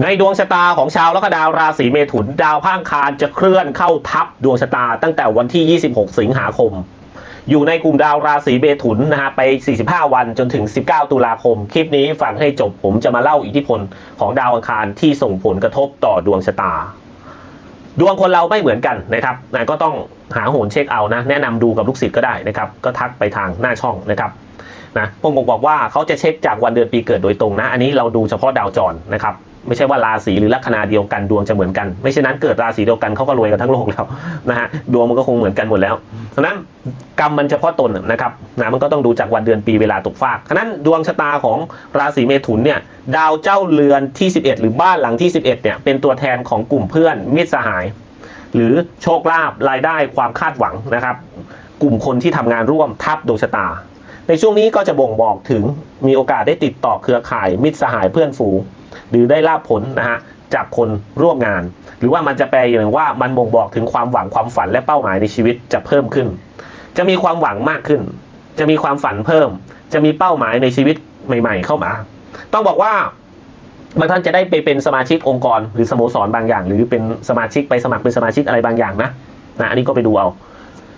ในดวงชะตาของชาวลัคนาราศีเมถุนดาวพระอังคารจะเคลื่อนเข้าทับดวงชะตาตั้งแต่วันที่ 26 สิงหาคม อยู่ในกลุ่มดาวราศีเมถุนนะฮะไป 45 วันจนถึง 19 ตุลาคม คลิปนี้ฟังให้จบผมจะมาเล่าอิทธิพลของดาวอังคารที่ส่งผลกระทบต่อดวงชะตา ดวงคนเราไม่เหมือนกันนะครับนะก็ต้องหาโหนเช็คเอานะ แนะนำดูกับลูกศิษย์ก็ได้นะครับ ก็ทักไปทางหน้าช่องนะครับนะผมบอกว่าเขาจะเช็คจากวันเดือนปีเกิดโดยตรงนะ อันนี้เราดูเฉพาะดาวจรนะครับ ไม่ใช่ว่าราศีหรือลัคนาเดียวกันดวงจะเหมือนกัน ไม่เช่นนั้นเกิดราศีเดียวกันเขาก็รวยกันทั้งโลกแล้วนะฮะดวงมันก็คงเหมือนกันหมดแล้วฉะนั้นกรรมมันเฉพาะตนนะครับนะมันก็ต้องดูจากวันเดือนปีเวลาตกฟากฉะนั้นดวงชะตาของราศีเมถุนเนี่ยดาวเจ้าเรือนที่ 11 หรือบ้านหลังที่ 11เนี่ยเป็นตัวแทนของกลุ่มเพื่อนมิตรสหาย หรือโชคลาภรายได้ความคาดหวังนะครับ กลุ่มคนที่ทำงานร่วมทับดวงชะตา ในช่วงนี้ก็จะบ่งบอกถึงมีโอกาสได้ติดต่อเครือข่ายมิตรสหายเพื่อนฝูง หรือได้ลาบผลนะฮะจากคนร่วมงาน หรือว่ามันจะแปลอย่างว่ามันบ่งบอกถึงความหวังความฝันและเป้าหมายในชีวิตจะเพิ่มขึ้น จะมีความหวังมากขึ้น จะมีความฝันเพิ่ม จะมีเป้าหมายในชีวิตใหม่ ๆ เข้ามา ต้องบอกว่าบางท่านจะได้ไปเป็นสมาชิกองค์กรหรือสโมสรบางอย่าง หรือเป็นสมาชิกไปสมัครเป็นสมาชิกอะไรบางอย่างนะนะอันนี้ก็ไปดูเอา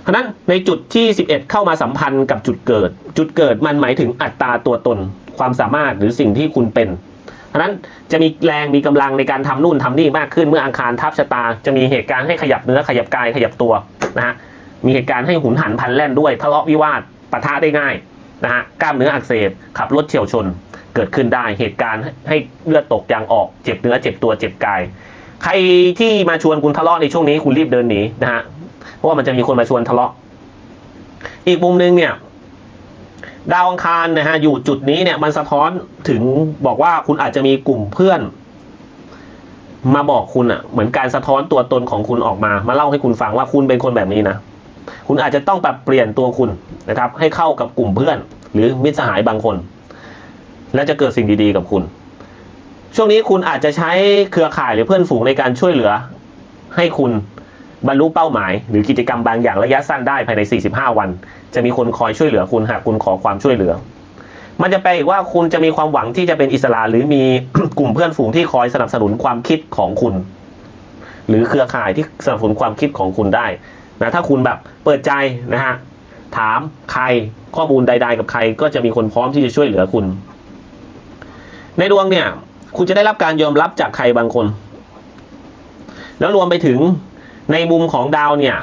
เพราะฉะนั้นในจุดที่ 11 เข้ามาสัมพันธ์กับจุดเกิด จุดเกิดมันหมายถึงอัตราตัวตน ความสามารถหรือสิ่งที่คุณเป็น เพราะฉะนั้นจะมีแรงมีกำลังในการทำนู่นทำนี่มากขึ้นเมื่ออังคารทับชะตา จะมีเหตุการณ์ให้ขยับเนื้อขยับกายขยับตัวนะฮะมีเหตุการณ์ให้หุนหันพันแล่นด้วยทะเลาะวิวาทปะทะได้ง่ายนะฮะกล้ามเนื้ออักเสบขับรถเฉียวชนเกิดขึ้นได้เหตุการณ์ให้เลือดตกยางออกเจ็บเนื้อเจ็บตัวเจ็บกาย ใครที่มาชวนคุณทะเลาะในช่วงนี้คุณรีบเดินหนีนะฮะเพราะว่ามันจะมีคนมาชวนทะเลาะ อีกมุมหนึงเนี่ย ดาวอังคารนะฮะอยู่จุดนี้เนี่ยมันสะท้อนถึงบอกว่าคุณอาจจะมีกลุ่มเพื่อน มาบอกคุณอะ เหมือนการสะท้อนตัวตนของคุณออกมา มาเล่าให้คุณฟังว่าคุณเป็นคนแบบนี้นะคุณอาจจะต้องปรับเปลี่ยนตัวคุณนะครับ ให้เข้ากับกลุ่มเพื่อน หรือมิตรสหายบางคน และจะเกิดสิ่งดีๆกับคุณ ช่วงนี้คุณอาจจะใช้เครือข่ายหรือเพื่อนฝูงในการช่วยเหลือ ให้คุณ บรรลุเป้าหมาย หรือกิจกรรมบางอย่างระยะสั้นได้ภายใน 45 วัน จะมีคนคอยช่วยเหลือคุณหากคุณขอความช่วยเหลือ มันจะแปลอีกว่าคุณจะมีความหวังที่จะเป็นอิสระ หรือมีกลุ่มเพื่อนฝูงที่คอยสนับสนุนความคิดของคุณ หรือเครือข่ายที่สนับสนุนความคิดของคุณได้นะถ้าคุณแบบเปิดใจนะฮะถามใครข้อมูลใด ๆ กับใคร ก็จะมีคนพร้อมที่จะช่วยเหลือคุณ ในดวงเนี่ย คุณจะได้รับการยอมรับจากใครบางคน แล้วรวมไปถึง ในมุมของดาวเนี่ย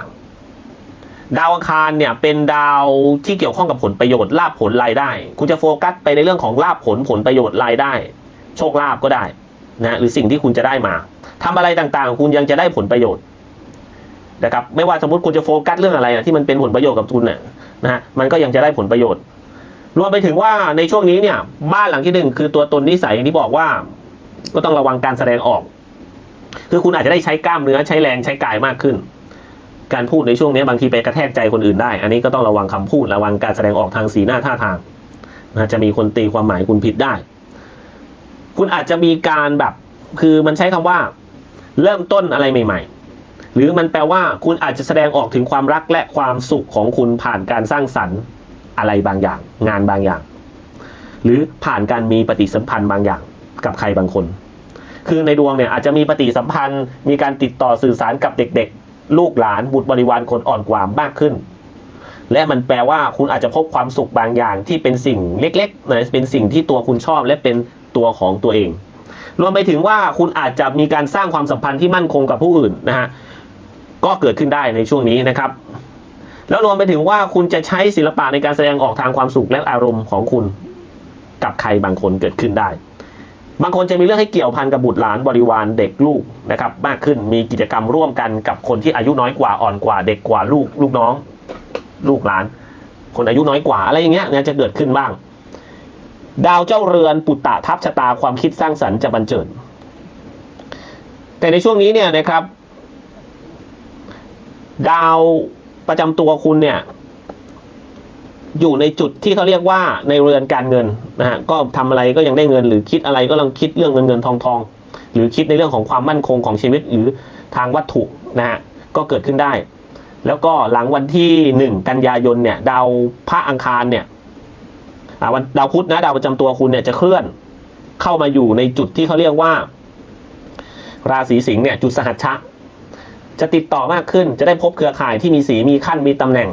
ดาวอังคารเนี่ยเป็นดาวที่เกี่ยวข้องกับผลประโยชน์ลาภผลรายได้ คุณจะโฟกัสไปในเรื่องของลาภผลผลประโยชน์รายได้ โชคลาภก็ได้นะหรือสิ่งที่คุณจะได้มาทำอะไรต่างๆ คุณยังจะได้ผลประโยชน์นะครับไม่ว่าสมมติคุณจะโฟกัสเรื่องอะไรนะที่มันเป็นผลประโยชน์กับคุณเนี่ยนะฮะมันก็ยังจะได้ผลประโยชน์ รวมไปถึงว่าในช่วงนี้เนี่ยบ้านหลังที่หนึ่งคือตัวตนนิสัยอย่างที่บอกว่า ก็ต้องระวังการแสดงออก คือคุณอาจจะได้ใช้กล้ามเนื้อใช้แรงใช้กายมากขึ้น การพูดในช่วงนี้บางทีไปกระแทกใจคนอื่นได้ อันนี้ก็ต้องระวังคำพูดระวังการแสดงออกทางสีหน้าท่าทางนะจะมีคนตีความหมายคุณผิดได้ คุณอาจจะมีการแบบ คือมันใช้คำว่า เริ่มต้นอะไรใหม่ ๆ หรือมันแปลว่าคุณอาจจะแสดงออกถึงความรักและความสุขของคุณผ่านการสร้างสรรค์อะไรบางอย่าง งานบางอย่าง หรือผ่านการมีปฏิสัมพันธ์บางอย่างกับใครบางคน คือในดวงเนี่ยอาจจะมีปฏิสัมพันธ์ มีการติดต่อสื่อสารกับเด็กๆ ลูกหลานบุตรบริวารคนอ่อนกว่ามากขึ้น และมันแปลว่าคุณอาจจะพบความสุขบางอย่างที่เป็นสิ่งเล็กๆนะเป็นสิ่งที่ตัวคุณชอบและเป็นตัวของตัวเอง รวมไปถึงว่าคุณอาจจะมีการสร้างความสัมพันธ์ที่มั่นคงกับผู้อื่นนะฮะก็เกิดขึ้นได้ในช่วงนี้นะครับ แล้วรวมไปถึงว่าคุณจะใช้ศิลปะในการแสดงออกทางความสุขและอารมณ์ของคุณกับใครบางคนเกิดขึ้นได้ บางคนจะมีเรื่องให้เกี่ยวพันกับบุตรหลานบริวารเด็กลูกนะครับมากขึ้นมีกิจกรรมร่วมกันกับคนที่อายุน้อยกว่าอ่อนกว่าเด็กกว่าลูกลูกน้อง ลูกหลาน คนอายุน้อยกว่าอะไรอย่างเงี้ยเนี่ยจะเกิดขึ้นบ้าง ดาวเจ้าเรือนปุตตะทับชะตาความคิดสร้างสรรค์จะบันเจิด แต่ในช่วงนี้เนี่ยนะครับ ดาวประจำตัวคุณเนี่ย อยู่ในจุดที่เขาเรียกว่าในเรือนการเงินนะฮะก็ทำอะไรก็ยังได้เงิน หรือคิดอะไรก็ลองคิดเรื่องเงินเงินทองทองหรือคิดในเรื่องของความมั่นคงของชีวิตหรือทางวัตถุนะฮะก็เกิดขึ้นได้ แล้วก็หลังวันที่หนึ่งกันยายนเนี่ยดาวพระอังคารเนี่ยวันดาวพุธนะดาวประจำตัวคุณเนี่ยจะเคลื่อนเข้ามาอยู่ในจุดที่เขาเรียกว่า ราศีสิงห์เนี่ยจุดสหัชชะจะติดต่อมากขึ้นจะได้พบเครือข่ายที่มีสีมีขั้นมีตำแหน่ง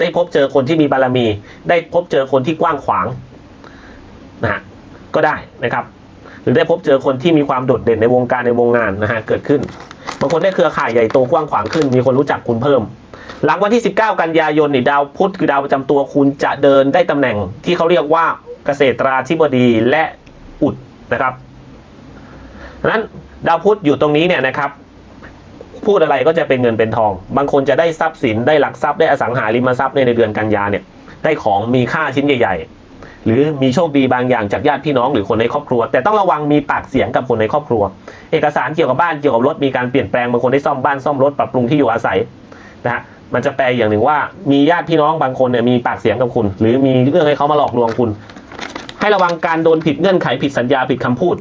ได้พบเจอคนที่มีบารมี ได้พบเจอคนที่กว้างขวางนะฮะก็ได้นะครับ หรือได้พบเจอคนที่มีความโดดเด่นในวงการในวงงานนะฮะเกิดขึ้นบางคนได้เครือข่ายใหญ่โตกว้างขวางขึ้น มีคนรู้จักคุณเพิ่ม หลังวันที่ 19 กันยายนนี่ดาวพุธคือดาวประจำตัวคุณจะเดินได้ตำแหน่งที่เขาเรียกว่าเกษตราธิบดีและอุดนะครับดังนั้นดาวพุธอยู่ตรงนี้เนี่ยนะครับ พูดอะไรก็จะเป็นเงินเป็นทอง บางคนจะได้ทรัพย์สินได้หลักทรัพย์ได้อสังหาริมทรัพย์ในเดือนกันยาเนี่ยได้ของมีค่าชิ้นใหญ่ ๆ หรือมีโชคดีบางอย่างจากญาติพี่น้องหรือคนในครอบครัว แต่ต้องระวังมีปากเสียงกับคนในครอบครัว เอกสารเกี่ยวกับบ้านเกี่ยวกับรถมีการเปลี่ยนแปลงบางคนได้ซ่อมบ้านซ่อมรถปรับปรุงที่อยู่อาศัยนะฮะมันจะแปลอย่างหนึ่งว่า มีญาติพี่น้องบางคนเนี่ยมีปากเสียงกับคุณ หรือมีเรื่องให้เขามาหลอกลวงคุณ ให้ระวังการโดนผิดเงื่อนไขผิดสัญญาผิดคำพูด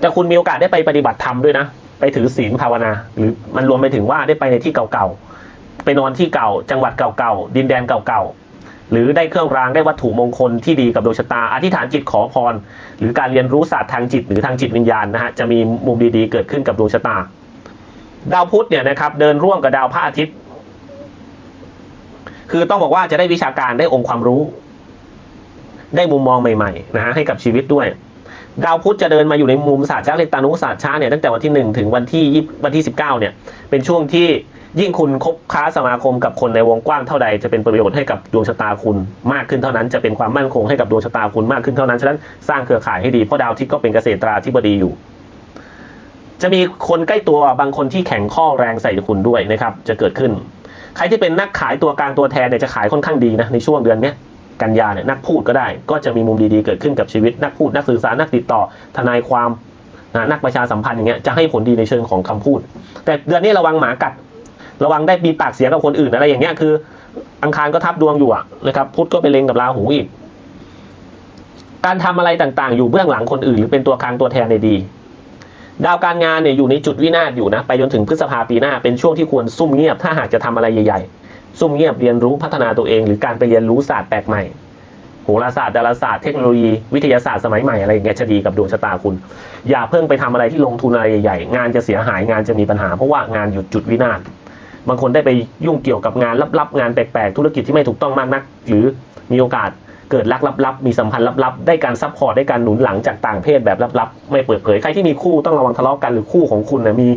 แต่คุณมีโอกาสได้ไปปฏิบัติธรรมด้วยนะ ไปถือศีลภาวนา หรือมันรวมไปถึงว่าได้ไปในที่เก่าๆ ไปนอนที่เก่า จังหวัดเก่าๆ ดินแดนเก่าๆ หรือได้เครื่องรางได้วัตถุมงคลที่ดีกับดวงชะตา อธิษฐานจิตขอพร หรือการเรียนรู้ศาสตร์ทางจิตหรือทางจิตวิญญาณนะฮะ จะมีมุมดีๆ เกิดขึ้นกับดวงชะตา ดาวพุธเนี่ยนะครับ เดินร่วมกับดาวพระอาทิตย์ คือต้องบอกว่าจะได้วิชาการได้องค์ความรู้ ได้มุมมองใหม่ๆ นะฮะให้กับชีวิตด้วย ดาวพุธจะเดินมาอยู่ในมุมศาสตร์ช้าเลตานุศาสตร์ช้าเนี่ยตั้งแต่วันที่หนึ่งถึงวันที่ยี่วันที่สิบเก้าเนี่ย เป็นช่วงที่ยิ่งคุณคบค้าสมาคมกับคนในวงกว้างเท่าใดจะเป็นประโยชน์ให้กับดวงชะตาคุณมากขึ้นเท่านั้นจะเป็นความมั่นคงให้กับดวงชะตาคุณมากขึ้นเท่านั้นฉะนั้นสร้างเครือข่ายให้ดีเพราะดาวอาทิตย์ก็เป็นเกษตราธิบดีอยู่ จะมีคนใกล้ตัวบางคนที่แข็งข้อแรงใส่คุณด้วยนะครับ จะเกิดขึ้น ใครที่เป็นนักขายตัวกลางตัวแทนเนี่ยจะขายค่อนข้างดีนะในช่วงเดือนเนี้ย กันยาเนี่ยนักพูดก็ได้ ก็จะมีมุมดีๆเกิดขึ้นกับชีวิต นักพูดนักสื่อสารนักติดต่อ ทนายความนะนักประชาสัมพันธ์อย่างเงี้ยจะให้ผลดีในเชิงของคำพูด แต่เดือนนี้ระวังหมากัด ระวังได้มีปากเสียงกับคนอื่นอะไรอย่างเงี้ยคือ อังคารก็ทับดวงอยู่อะนะครับพุธก็ไปเล็งกับราหูอีก การทำอะไรต่างๆ อยู่เบื้องหลังคนอื่น หรือเป็นตัวกลางตัวแทนในดีดาวการงานเนี่ยอยู่ในจุดวินาศอยู่นะไปจนถึงพฤษภาปีหน้าเป็นช่วงที่ควรซุ่มเงียบถ้าหากจะทำอะไรใหญ่ๆ ซุ่มเงียบเรียนรู้พัฒนาตัวเอง หรือการไปเรียนรู้ศาสตร์แปลกใหม่โหราศาสตร์ดาราศาสตร์เทคโนโลยีวิทยาศาสตร์สมัยใหม่อะไรอย่างเงี้ยจะดีกับดวงชะตาคุณ อย่าเพิ่งไปทำอะไรที่ลงทุนอะไรใหญ่ๆ งานจะเสียหายงานจะมีปัญหาเพราะว่างานหยุดจุดวินาศบางคนได้ไปยุ่งเกี่ยวกับงานลับๆ งานแปลกๆ ธุรกิจที่ไม่ถูกต้องมากนัก หรือมีโอกาสเกิดรักลับๆ มีสัมพันธ์ลับๆ ได้การซัพพอร์ตได้การหนุนหลังจากต่างเพศแบบลับๆ ไม่เปิดเผย ใครที่มีคู่ต้องระวังทะเลาะกันหรือคู่ของคุณนะมี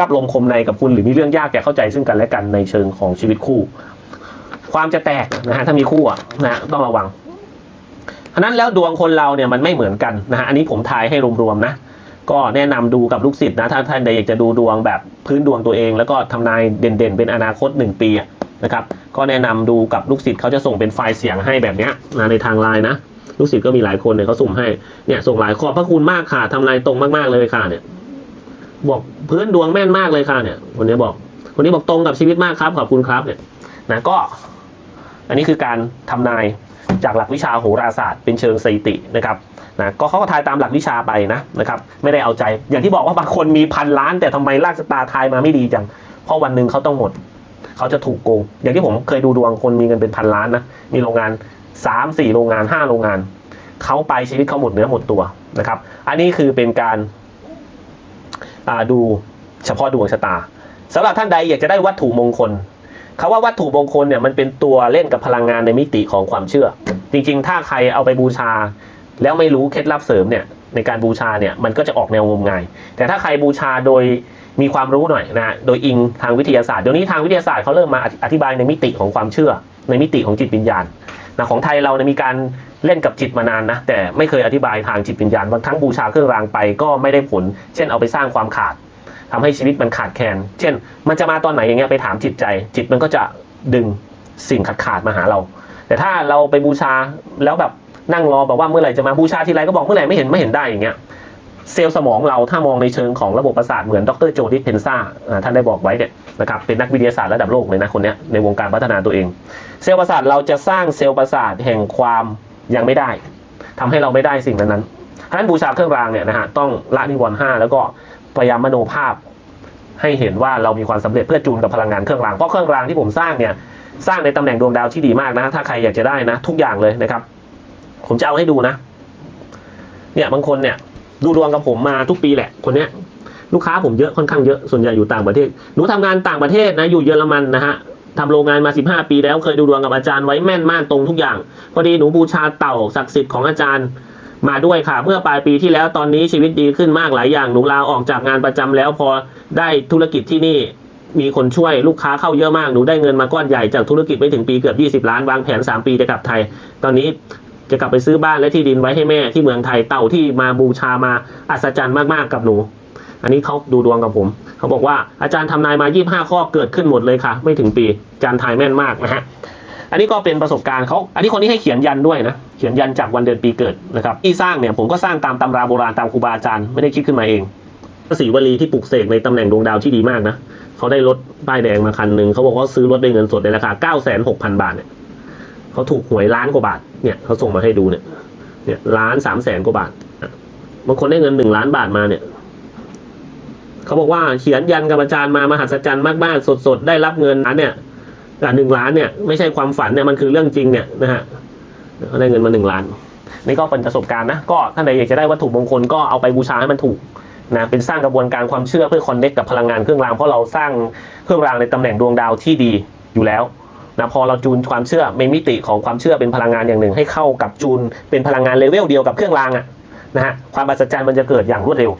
รับลมคมในกับคุณหรือมีเรื่องยากแก่เข้าใจซึ่งกันและกันในเชิงของชีวิตคู่ ความจะแตกนะฮะถ้ามีคู่อะนะต้องระวังฉะนั้นแล้วดวงคนเราเนี่ยมันไม่เหมือนกันนะฮะอันนี้ผมทายให้รวมๆนะก็แนะนำดูกับลูกศิษย์นะถ้าท่านใดอยากจะดูดวงแบบพื้นดวงตัวเอง แล้วก็ทำนายเด่นๆ เป็นอนาคต 1 ปีนะครับก็แนะนำดูกับลูกศิษย์เขาจะส่งเป็นไฟล์เสียงให้แบบนี้นะในทางไลน์นะลูกศิษย์ก็มีหลายคนเนี่ยเขาสุ่มให้เนี่ยส่งหลายขอบพระคุณมากค่ะทำนายตรงมากๆเลยค่ะเนี่ย บอกพื้นดวงแม่นมากเลยค่ะเนี่ยคนนี้บอก คนนี้บอกตรงกับชีวิตมากครับขอบคุณครับเนี่ยนะก็ อันนี้คือการทำนายจากหลักวิชาโหราศาสตร์เป็นเชิงสถิตินะครับนะก็เขาก็ทายตามหลักวิชาไปนะนะครับไม่ได้เอาใจ อย่างที่บอกว่าบางคนมีพันล้าน แต่ทำไมลากสตาทายมาไม่ดีจัง เพราะวันหนึ่งเขาต้องหมด เขาจะถูกโกง อย่างที่ผมเคยดูดวงคนมีเงินเป็นพันล้านนะมีโรงงานสามสี่โรงงานห้าโรงงานเขาไปชีวิตเขาหมดเนื้อหมดตัวนะครับ อันนี้คือเป็นการ ดูเฉพาะดวงชะตาสำหรับท่านใดอยากจะได้วัตถุมงคลคาว่าวัตถุมงคลเนี่ยมันเป็นตัวเล่นกับพลังงานในมิติของความเชื่อ จริง ๆ ถ้าใครเอาไปบูชา แล้วไม่รู้เคล็ดลับเสริมเนี่ยในการบูชาเนี่ยมันก็จะออกแนวงมงาย แต่ถ้าใครบูชาโดยมีความรู้หน่อยนะโดยอิงทางวิทยาศาสตร์เดี๋ยวนี้ทางวิทยาศาสตร์เขาเริ่มมาอธิบายในมิติของความเชื่อ ในมิติของจิตวิญญาณ นะของไทยเราเนี่ยมีการเล่นกับจิตมานานนะแต่ไม่เคยอธิบายทางจิตวิญญาณบางครั้งบูชาเครื่องรางไปก็ไม่ได้ผล เช่นเอาไปสร้างความขาดทำให้ชีวิตมันขาดแคลนเช่น มันจะมาตอนไหนอย่างเงี้ยไปถามจิตใจ จิตมันก็จะดึงสิ่งขาดขาดมาหาเรา แต่ถ้าเราไปบูชาแล้วแบบนั่งรอแบบว่าเมื่อไหร่จะมาบูชาทีไรก็บอกเมื่อไหร่ไม่เห็นไม่เห็นได้อย่างเงี้ย เซลล์สมองเราถ้ามองในเชิงของระบบประสาทเหมือนดรโจดิสเพนซ่าท่านได้บอกไว้เนี่ยนะครับเป็นนักวิทยาศาสตร์ระดับโลกเลยนะคนนี้ในวงการพัฒนาตัวเอง เซลล์ประสาทเราจะสร้างเซลล์ประสาทแห่งความยังไม่ได้ทำให้เราไม่ได้สิ่งนั้นนั้นๆฉะนั้นบูชาเครื่องรางเนี่ยนะฮะต้องละนิวรณ์ห้าแล้วก็พยายามมโนภาพ ให้เห็นว่าเรามีความสำเร็จเพื่อจูนกับพลังงานเครื่องรางเพราะเครื่องรางที่ผมสร้างเนี่ยสร้างในตำแหน่งดวงดาวที่ดีมากนะถ้าใครอยากจะได้นะ ทุกอย่างเลยนะครับ ผมจะเอาให้ดูนะ เนี่ยบางคนเนี่ย ดูดวงกับผมมาทุกปีแหละคนเนี้ยลูกค้าผมเยอะค่อนข้างเยอะส่วนใหญ่อยู่ต่างประเทศหนูทำงานต่างประเทศนะอยู่เยอรมันนะฮะทำโรงงานมา 15 ปีแล้วเคยดูดวงกับอาจารย์ไว้แม่นมากตรงทุกอย่าง พอดีหนูบูชาเต่าศักดิ์สิทธิ์ของอาจารย์มาด้วยค่ะ เมื่อปลายปีที่แล้วตอนนี้ชีวิตดีขึ้นมากหลายอย่างหนูลาออกจากงานประจำแล้วพอได้ธุรกิจที่นี่มีคนช่วยลูกค้าเข้าเยอะมากหนูได้เงินมาก้อนใหญ่จากธุรกิจไม่ถึงปีเกือบ 20 ล้านวางแผน 3 ปีจะกลับไทย ตอนนี้ จะกลับไปซื้อบ้านและที่ดินไว้ให้แม่ที่เมืองไทยเต่าที่มาบูชามาอัศจรรย์มากๆกับหนู อันนี้เขาดูดวงกับผม เขาบอกว่าอาจารย์ทำนายมา 25 ข้อเกิดขึ้นหมดเลยค่ะ ไม่ถึงปีอาจารย์ทายแม่นมากนะฮะอันนี้ก็เป็นประสบการณ์เขาอันนี้คนที่ให้เขียนยันด้วยนะ เขียนยันจากวันเดือนปีเกิดนะครับ ที่สร้างเนี่ยผมก็สร้างตามตำราโบราณตามครูบาอาจารย์ไม่ได้คิดขึ้นมาเองพระศรีวลีที่ปลุกเสกในตำแหน่งดวงดาวที่ดีมากนะเขาได้รถป้ายแดงมาคันหนึ่งเขาบอกว่าซื้อรถด้วยเงินสดในราคา9 6 0 0 0 บาทเนี่ยเขาถูกหวยล้านกว่าบาท เนี่ยเขาส่งมาให้ดูเนี่ย เนี่ยล้านสามแสนกว่าบาทบางคนได้เงินหนึ่งล้านบาทมาเนี่ยเขาบอกว่าเขียนยันกับอาจารย์มามหัศจรรย์มากๆสดๆได้รับเงินล้านเนี่ยหนึ่งล้านเนี่ยไม่ใช่ความฝันเนี่ยมันคือเรื่องจริงเนี่ยนะฮะเขาได้เงินมาหนึ่งล้านนี่ก็เป็นประสบการณ์นะก็ท่านใดอยากจะได้วัตถุมงคลก็เอาไปบูชาให้มันถูกนะเป็นสร้างกระบวนการความเชื่อเพื่อคอนเนคกับพลังงานเครื่องรางเพราะเราสร้างเครื่องรางในตำแหน่งดวงดาวที่ดีอยู่แล้ว นะพอเราจูนความเชื่อในมิติของความเชื่อเป็นพลังงานอย่างหนึ่ง ให้เข้ากับจูนเป็นพลังงานเลเวลเดียวกับเครื่องรางอะนะฮะความอัศจรรย์มันจะเกิดอย่างรวดเร็ว